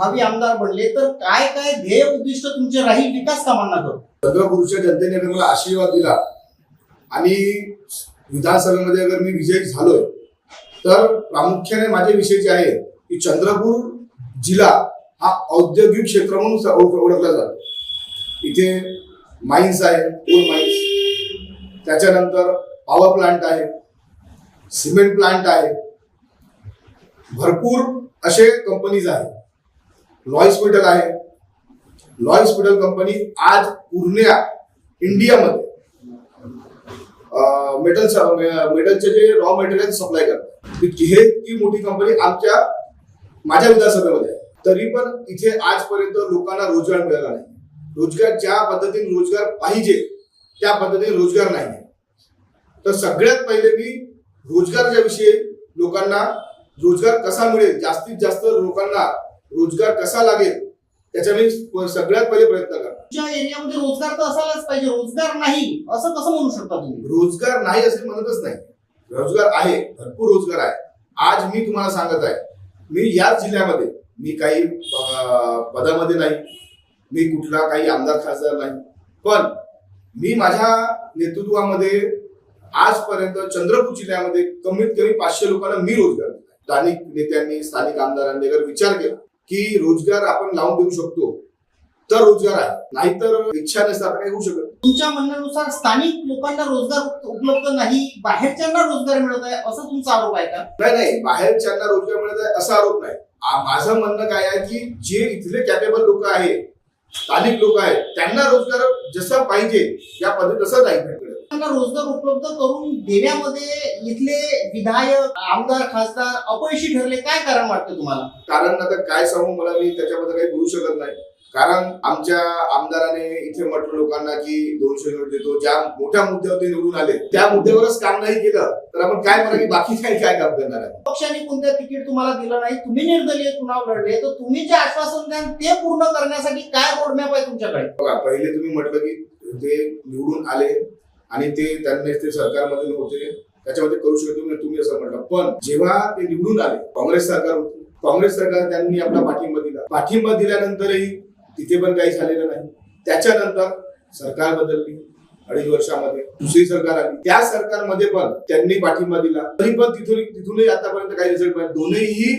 भावी आमदार बनले तर काय काय ध्येय उद्दिष्ट तुमचे राहील विकास कामांना करू? चंद्रपूरच्या जनतेने मला आशीर्वाद दिला. आणि विधानसभेमध्ये अगर मी विजयी झालोय तर प्रामुख्याने माझे विषय जे आहे की चंद्रपूर जिल्हा हा औद्योगिक क्षेत्र म्हणून ओळखला जातो. इथे माइन्स आहे कोल माइन्स त्याच्यानंतर पॉवर प्लांट आहे सिमेंट प्लांट आहे. भरपूर असे कंपनीज आहेत. लॉ हॉस्पिटल आहे. लॉ हॉस्पिटल कंपनी आज पूर्ण इंडियामध्ये मेटल मेटलचे जे रॉ मटेरियल सप्लाय करतात. हे ती मोठी कंपनी आमच्या माझ्या विधानसभेमध्ये आहे. तरी पण इथे आजपर्यंत लोकांना रोजगार मिळाला नाही. रोजगार ज्या पद्धतीने रोजगार पाहिजे त्या पद्धतीने रोजगार नाही तर सगळ्यात पहिले मी रोजगाराच्या विषयी लोकांना रोजगार कसा मिळेल जास्तीत जास्त लोकांना रोजगार कसा लागेल त्याच्या मी सगळ्यात पहिले प्रयत्न करणार. तुमच्या एरियामध्ये रोजगार तर असायलाच पाहिजे. रोजगार नाही असं कसं म्हणू शकता तुम्ही? रोजगार नाही असे म्हणतच नाही. रोजगार आहे भरपूर रोजगार आहे. आज मी तुम्हाला सांगत आहे मी याच जिल्ह्यामध्ये मी काही पदामध्ये नाही मी कुठला काही आमदार खासदार नाही. पण मी माझ्या नेतृत्वामध्ये आजपर्यंत चंद्रपूर जिल्ह्यामध्ये कमीत कमी पाचशे लोकांना मी रोजगार स्थानिक नेत्यांनी स्थानिक आमदारांनी अगर विचार केला की रोजगार आपण लावून देऊ शकतो. तर रोजगार आहे. नाहीतर इच्छा नसता काही होऊ शकत. तुमच्या म्हणण्यानुसार स्थानिक लोकांना रोजगार उप- उपलब्ध नाही बाहेरच्यांना रोजगार मिळत आहे असं तुमचा आरोप आहे का? नाही नाही बाहेरच्यांना रोजगार मिळत आहे असा आरोप नाही. माझं म्हणणं काय आहे की जे इथले कॅपेबल लोक आहेत स्थानिक लोक आहेत त्यांना रोजगार जसा पाहिजे या पद्धती तसं नाही मिळत त्यांना रोजगार उपलब्ध करून देण्यामध्ये इथले विधायक आमदार खासदार अपयशी ठरले. काय कारण वाटतं तुम्हाला? कारण आता काय सांगू मला मी त्याच्याबद्दल काही बोलू शकत नाही. कारण आमच्या आमदाराने इथे म्हटलं लोकांना की दोनशे युनिट देतो. ज्या मोठ्या मुद्द्यावर ते निवडून आले त्या मुद्द्यावरच काम नाही केलं. तर आपण काय म्हणा की बाकी काय काय काम करणार आहे? पक्षाने कोणत्या तिकीट तुम्हाला दिलं नाही? तुम्ही निर्दलीय चुनाव लढले. तर तुम्ही जे आश्वासन द्याल ते पूर्ण करण्यासाठी काय रोडमॅप आहे तुमच्याकडे? बघा पहिले तुम्ही म्हटलं की ते निवडून आले. आणि ते त्यांनी ते सरकारमध्ये होते त्याच्यामध्ये करू शकतो तुम्ही असं म्हटलं पण जेव्हा ते निवडून आले काँग्रेस सरकार होते काँग्रेस सरकार त्यांनी आपला पाठिंबा दिला. पाठिंबा दिल्यानंतरही तिथे पण काही झालेलं नाही. त्याच्यानंतर सरकार बदलली अडीच वर्षामध्ये दुसरी सरकार आली. त्या सरकारमध्ये पण त्यांनी पाठिंबा दिला. तरी पण तिथून तिथूनही आतापर्यंत काही रिझल्ट नाही दोन्ही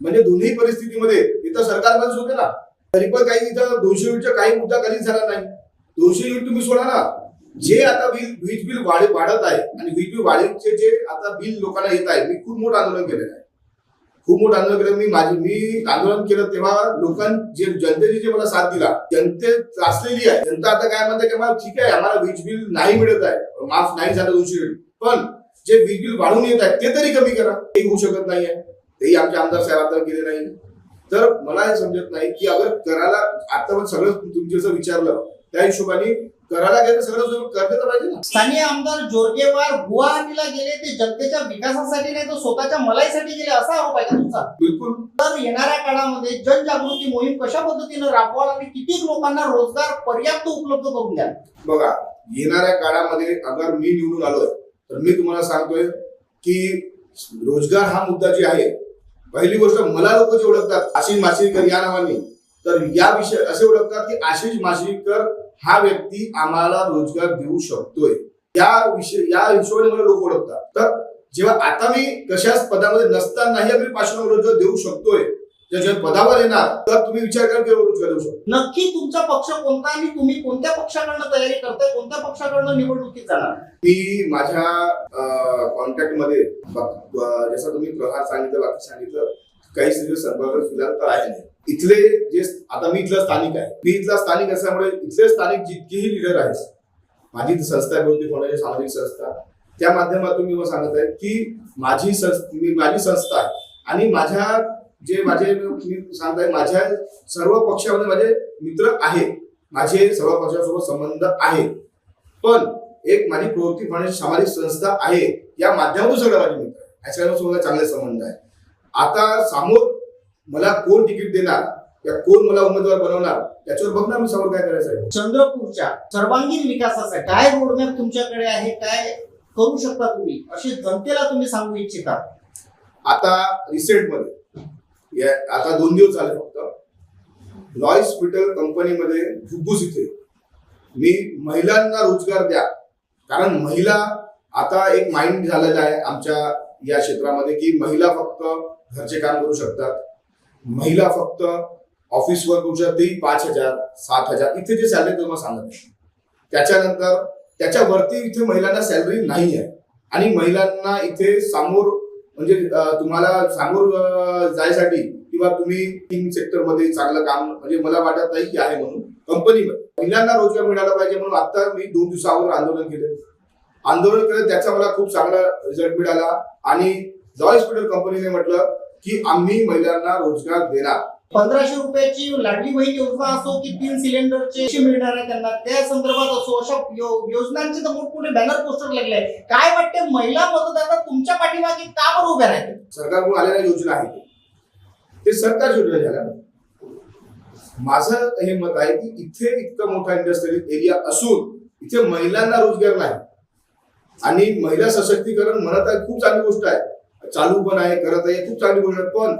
म्हणजे दोन्ही परिस्थितीमध्ये इथं सरकारमध्येच होते ना. तरी पण काही इथं दोनशे युनिटचा काही मुद्दा कधीच झाला नाही. दोनशे युनिट तुम्ही सोडा ना. जे आता बिल वीज बिल वाढत आहे आणि वीज बिल वाढीचे जे आता बिल लोकांना येत आहे मी खूप मोठं आंदोलन केलेलं आहे. खूप मोठं आंदोलन केलं. मी माझी मी आंदोलन केलं तेव्हा लोकांनी जे जनतेने जे मला साथ दिला जनते त्रासलेली आहे. जनता आता काय म्हणते की ठीक आहे आम्हाला वीज बिल नाही मिळत आहे. माफ नाही झालं दोनशे पण जे वीज बिल वाढून येत आहे ते तरी कमी करा. ते होऊ शकत नाही आहे तेही आमचे आमदार साहेब आता केले नाही. तर मला हे समजत नाही की अगर करायला आता पण सगळं तुम्ही जसं विचारलं त्या हिशोबाने करायला गेलं सगळं तुम्ही करते तर पाहिजे ना. स्थानिक आमदार जोरगेवार गुवाहाटीला गेले ते जनतेच्या विकासासाठी नाही तर स्वतःच्या मलाईसाठी गेले असा आरोप आहे का तुमचा? बिलकुल. तर येणाऱ्या काळामध्ये जनजागृती मोहीम कशा पद्धतीनं राबवाल आणि किती लोकांना रोजगार पर्याप्त उपलब्ध करून द्याल? बघा येणाऱ्या काळामध्ये अगर मी निवडून आलोय तर मी तुम्हाला सांगतोय की रोजगार हा मुद्दा जे आहे पहिली गोष्ट मला लोक जे ओळखतात आशिष माशिरकर या नावाने तर या विषय असे ओळखतात की आशिष माशिरकर हा व्यक्ती आम्हाला रोजगार देऊ शकतोय. या विषय या हिशोबाने मला लोक ओळखतात. तर जेव्हा आता मी कशाच पदामध्ये नसतानाही अगदी पाचशे रोजगार देऊ शकतोय जेव्हा पदावर येणार तर तुम्ही विचार करा की रोजगार देऊ शकतो नक्की तुमचा पक्ष कोणता आणि तुम्ही कोणत्या पक्षाकडनं तयारी करताय कोणत्या पक्षाकडनं निवडणुकीत जाणार? मी माझ्या कॉन्टॅक्टमध्ये जसं तुम्ही प्रहार सांगितलं बाकी सांगितलं काही सिरियस संपर्क फिलहाल तर आहे नाही. इथले जे आता मी इथला स्थानिक आहे. मी इथला स्थानिक असल्यामुळे इथले स्थानिक जितकेही लिडर आहेत माझी संस्था आहे बहुतेक कोणाची सामाजिक संस्था त्या माध्यमातून मी सांगत आहे की माझी संस्था मी माझी संस्था आहे. आणि माझ्या जे माझे मी सांगत आहे माझ्या सर्व पक्षामध्ये माझे मित्र आहे. माझे सर्व पक्षासोबत संबंध आहे. पण एक माझी प्रवृत्ती फाउंडेशन सामाजिक संस्था आहे या माध्यमातून सगळं माझे मित्र आहे. याच्यावर चांगले संबंध आहे. आता समोर मला कोण तिकीट देणार? या कोण मला उमेदवार बनवणार? त्याच्यावर बघणार मी समोर काय करायचं आहे. चंद्रपूरच्या सर्वांगीण विकासासाठी काय रोडमॅप तुमच्याकडे आहे? काय करू शकता तुम्ही? असे जनतेला तुम्ही सांगू इच्छिता? आता रिसेंटमध्ये या- आता दोन दिवस झाले फक्त लॉईस पिटल कंपनीमध्ये फुफ्फुस इथे. मी महिलांना रोजगार द्या. कारण महिला आता एक माइंड झालेला आहे आमच्या या क्षेत्रामध्ये की महिला फक्त घरचे काम करू शकतात. महिला फक्त ऑफिस वर्क करू शकतात पाच हजार सात हजार इथे जे सॅलरी तुम्हाला सांगत आहे. त्याच्यानंतर त्याच्यावरती इथे महिलांना सॅलरी नाही आहे. आणि महिलांना इथे समोर म्हणजे तुम्हाला समोर जायसाठी किंवा तुम्ही टीम सेक्टरमध्ये चांगलं काम म्हणजे मला वाटत नाही की आहे म्हणून कंपनीमध्ये महिलांना रोजगार मिळाला पाहिजे म्हणून आता मी दोन दिवसावर आंदोलन केले. आंदोलन केलं त्याचा मला खूप चांगला रिझल्ट मिळाला. आणि जॉय हॉस्पिटल कंपनीने म्हटलं की आम्ही महिलांना रोजगार देणार. पंधराशे रुपयाची लाडली बहीण योजना असो की तीन सिलेंडरचे मिळणार आहे त्यांना त्या संदर्भात असो अशा योजनांचे तर मोठमोठे बॅनर पोस्टर लागले काय वाटते महिला मतदाता तुमच्या पाठीमागे का बरं उभ्या राहते सरकारकडून आलेल्या योजना आहेत. ते सरकार योजना झाल्या. माझं हे मत आहे की इथे इतका मोठा इंडस्ट्रियल एरिया असून इथे महिलांना रोजगार नाही. आणि महिला सशक्तीकरण म्हणत आहे खूप चांगली गोष्ट आहे. चालू पण आहे करत आहे खूप चांगली गोष्ट पण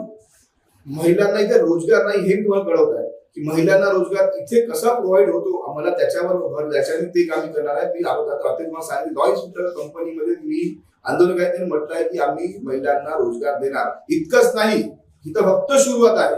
महिलांना इथे रोजगार नाही हे तुम्हाला कळवत आहे की महिलांना रोजगार इथे कसा प्रोव्हाइड होतो आम्हाला त्याच्यावर भर द्यायचं ते काम करणार आहे मी अगोदर तुम्हाला सांगितलं लॉईस हॉस्पिटल कंपनीमध्ये मी आंदोलन आहे त्यांनी म्हटलं आहे की आम्ही महिलांना रोजगार देणार. इतकंच नाही इथं फक्त सुरुवात आहे.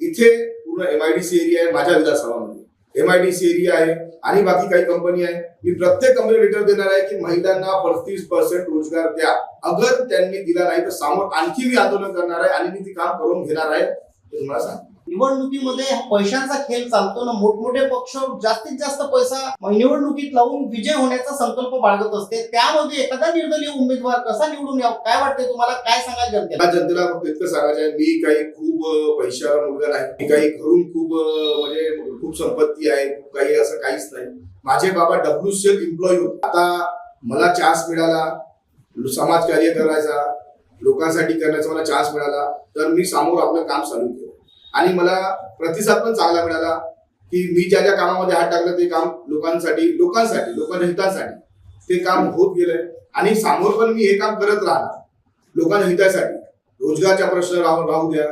इथे पूर्ण एमआयडीसी एरिया आहे माझ्या विधानसभामध्ये. एमआयडीसी एरिया आहे आणि बाकी काही कंपनी आहे. मी प्रत्येक कंपनी लेटर देणार आहे की महिलांना पस्तीस पर्सेंट रोजगार द्या. अगर त्यांनी दिला नाही तर समोर आणखी मी आंदोलन करणार आहे आणि मी ते काम करून घेणार आहे. तुम्हाला सांग निवडणुकीमध्ये पैशांचा खेळ चालतो ना. मोठमोठे पक्ष जास्तीत जास्त पैसा निवडणुकीत लावून विजय होण्याचा संकल्प बाळगत असते. त्यामध्ये एखादा निर्दलीय उमेदवार कसा निवडून यावं? काय वाटते तुम्हाला? काय सांगाल जनतेला? जनतेला फक्त इतकं सांगायचं आहे मी काही खूप पैशा मुलगा नाही. मी काही घरून खूप म्हणजे खूप संपत्ती आहे काही असं काहीच नाही. माझे बाबा डब्ल्यू सी एल एम्प्लॉई होते. आता मला चान्स मिळाला समाजकार्य करायचा लोकांसाठी करण्याचा मला चान्स मिळाला तर मी समोर आपलं काम चालू केलं. आणि मला प्रतिसाद पण चांगला मिळाला की मी ज्या ज्या कामामध्ये हात टाकलं ते काम लोकांसाठी लोकांसाठी लोकांच्या हितांसाठी ते काम होत गेलंय. आणि समोर पण मी हे काम करत राहणार लोकांच्या हितासाठी रोजगारचा प्रश्न राहू राहू द्या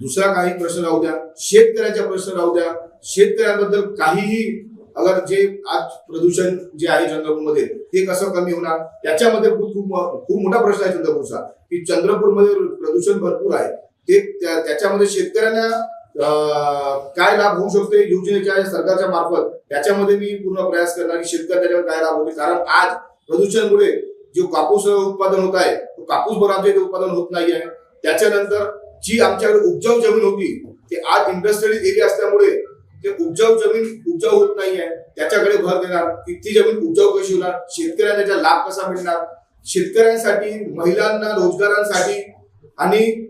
दुसरा काही प्रश्न राहू द्या शेतकऱ्याचा प्रश्न राहू द्या. शेतकऱ्यांबद्दल काहीही अगर जे आज प्रदूषण जे आहे चंद्रपूरमध्ये ते कसं कमी होणार? त्याच्यामध्ये खूप खूप खूप मोठा प्रश्न आहे चंद्रपूरचा की चंद्रपूरमध्ये प्रदूषण भरपूर आहे. ते त्या- त्याच्यामध्ये शेतकऱ्यांना काय लाभ होऊ शकतो योजनेच्या सरकारच्या मार्फत त्याच्यामध्ये मी पूर्ण प्रयास करणार की शेतकरी त्याच्यावर काय लाभ होते. कारण आज प्रदूषणमुळे जो कापूस उत्पादन होत आहे तो कापूस बरोबर आमच्या इथे उत्पादन होत नाही आहे. त्याच्यानंतर जी आमच्याकडे उपजाऊ जमीन होती ते आज इंडस्ट्रियल एरिया असल्यामुळे ते उपजाऊ जमीन उपजाऊ होत नाही आहे. त्याच्याकडे भर देणार की ती जमीन उपजाऊ कशी होणार? शेतकऱ्यांना त्याचा लाभ कसा मिळणार? शेतकऱ्यांसाठी महिलांना रोजगारांसाठी आणि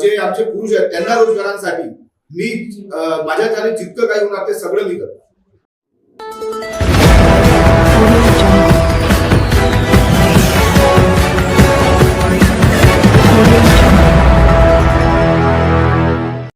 जे आमचे पुरुष आहेत त्यांना रोजगारांसाठी मी माझ्या त्याने जितकं काही होणार ते सगळं मी करतो.